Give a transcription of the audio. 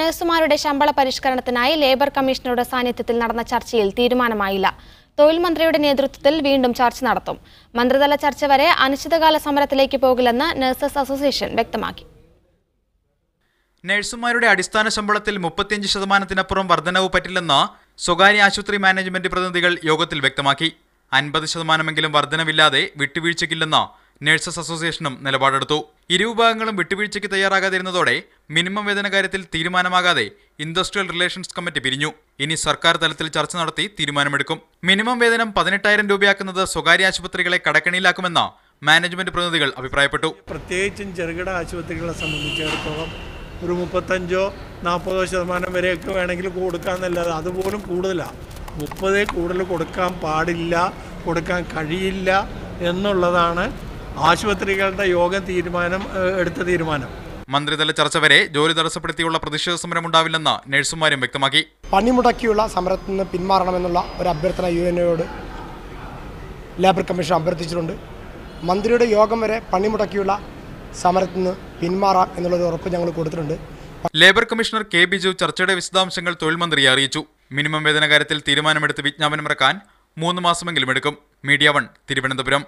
നഴ്സുമാരുടെ ശമ്പള പരിഷ്കരണത്തിനായി ലേബർ കമ്മീഷണറുടെ സാന്നിധ്യത്തിൽ നടന്ന ചർച്ചയിൽ തീരുമാനമായില്ല. തൊഴിൽ മന്ത്രിയുടെ നേതൃത്വത്തിൽ വീണ്ടും ചർച്ച നടത്തും. മന്ത്രിതല ചർച്ച വരെ അനിശ്ചിതകാല സമരത്തിലേക്ക് പോകില്ലെന്ന് നഴ്സസ് അസോസിയേഷൻ വ്യക്തമാക്കി. നഴ്സുമാരുടെ അടിസ്ഥാന ശമ്പളത്തിൽ മുപ്പത്തിയഞ്ച് ശതമാനത്തിനപ്പുറം വർധനവ് പറ്റില്ലെന്ന് സ്വകാര്യ ആശുപത്രി മാനേജ്മെന്റ് പ്രതിനിധികൾ യോഗത്തിൽ വ്യക്തമാക്കി. അൻപത് ശതമാനമെങ്കിലും വർധനവില്ലാതെ വിട്ടുവീഴ്ചയ്ക്കില്ലെന്ന് നഴ്സസ് അസോസിയേഷനും നിലപാടെടുത്തു. ഇരുവിഭാഗങ്ങളും വിട്ടുവീഴ്ചയ്ക്ക് തയ്യാറാകാതിരുന്നതോടെ മിനിമം വേതന കാര്യത്തിൽ തീരുമാനമാകാതെ ഇൻഡസ്ട്രിയൽ റിലേഷൻസ് കമ്മിറ്റി പിരിഞ്ഞു. ഇനി സർക്കാർ തലത്തിൽ ചർച്ച നടത്തി തീരുമാനമെടുക്കും. മിനിമം വേതനം പതിനെട്ടായിരം രൂപയാക്കുന്നത് സ്വകാര്യ ആശുപത്രികളെ കടക്കണിയിലാക്കുമെന്ന മാനേജ്മെന്റ് പ്രതിനിധികൾ അഭിപ്രായപ്പെട്ടു. പ്രത്യേകിച്ചും ചെറുകിട ആശുപത്രികളെ സംബന്ധിച്ചിടത്തോളം ഒരു മുപ്പത്തഞ്ചോ നാൽപ്പതോ ശതമാനം വരെയൊക്കെ വേണമെങ്കിൽ കൊടുക്കാമെന്നല്ലാതെ അതുപോലും കൂടുതലാണ് മുപ്പതേ കൂടുതൽ കൊടുക്കാൻ പാടില്ല കൊടുക്കാൻ കഴിയില്ല എന്നുള്ളതാണ് ആശുപത്രികളുടെ യോഗം തീരുമാനം എടുത്ത തീരുമാനം. മന്ത്രിതല ചർച്ച വരെ ജോലി തടസ്സപ്പെടുത്തിയുള്ള പ്രതിഷേധ സമരം ഉണ്ടാവില്ലെന്ന് നഴ്സുമാരും വ്യക്തമാക്കി. പണിമുടക്കിയുള്ള സമരത്തിൽ നിന്ന് പിന്മാറണമെന്നുള്ള ഒരു അഭ്യർത്ഥന യു എൻ ഒയോട് ലേബർ കമ്മീഷൻ അഭ്യർത്ഥിച്ചിട്ടുണ്ട്. മന്ത്രിയുടെ യോഗം വരെ പണിമുടക്കിയുള്ള സമരത്തിൽ നിന്ന് പിന്മാറാം എന്നുള്ളൊരു ഉറപ്പ് ഞങ്ങൾ കൊടുത്തിട്ടുണ്ട്. ലേബർ കമ്മീഷണർ കെ ബിജു ചർച്ചയുടെ വിശദാംശങ്ങൾ തൊഴിൽ മന്ത്രിയെ അറിയിച്ചു. മിനിമം വേതന കാര്യത്തിൽ തീരുമാനമെടുത്ത് വിജ്ഞാപനമിറക്കാൻ മൂന്ന് മാസമെങ്കിലും എടുക്കും. Media one Thiruvananthapuram.